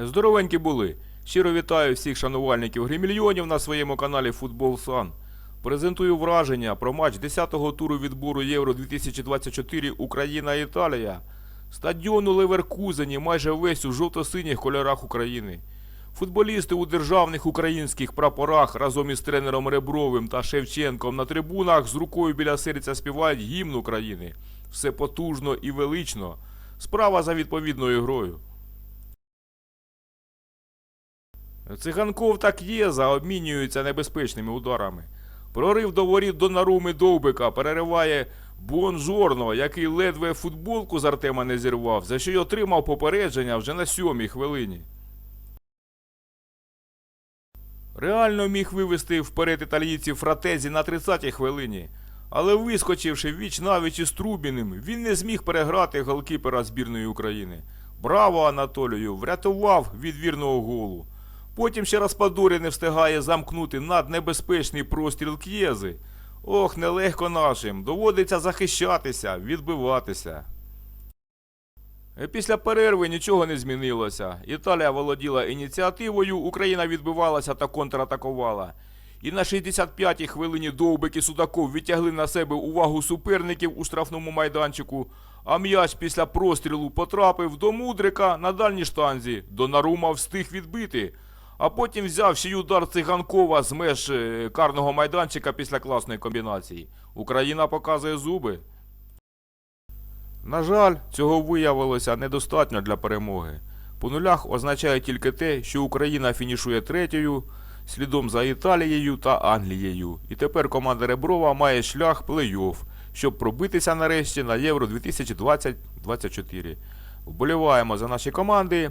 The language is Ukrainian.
Здоровенькі були. Щиро вітаю всіх шанувальників гримільйонів на своєму каналі Футбол Сан. Презентую враження про матч 10-го туру відбору Євро 2024 Україна-Італія. Стадіон у Леверкузені майже весь у жовто-синіх кольорах України. Футболісти у державних українських прапорах разом із тренером Ребровим та Шевченком на трибунах з рукою біля серця співають гімн України. Все потужно і велично. Справа за відповідною грою. Циганков та К'єза обмінюються небезпечними ударами. Прорив до воріт Донаруми Довбика перериває Бонжорно, який ледве футболку з Артема не зірвав, за що й отримав попередження вже на сьомій хвилині. Реально міг вивести вперед італійців Фратезі на 30-й хвилині. Але вискочивши віч навіч із Трубіним, він не зміг переграти голкіпера збірної України. Браво Анатолію! Врятував від вірного голу. Потім ще раз Падорі не встигає замкнути наднебезпечний простріл К'єзи. Ох, нелегко нашим. Доводиться захищатися, відбиватися. Е, Після перерви нічого не змінилося. Італія володіла ініціативою, Україна відбивалася та контратакувала. І на 65-й хвилині Довбик і Судаков відтягли на себе увагу суперників у штрафному майданчику, а м'яч після прострілу потрапив до Мудрика на дальній штанзі. Донарума встиг відбити, а потім взяв ще удар циганкова з меж е, карного майданчика після класної комбінації. Україна показує зуби. На жаль, цього виявилося недостатньо для перемоги. По нулях означає тільки те, що Україна фінішує третьою, слідом за Італією та Англією. І тепер команда Реброва має шлях плей-офф, щоб пробитися нарешті на Євро 2020-2024. Вболіваємо за наші команди.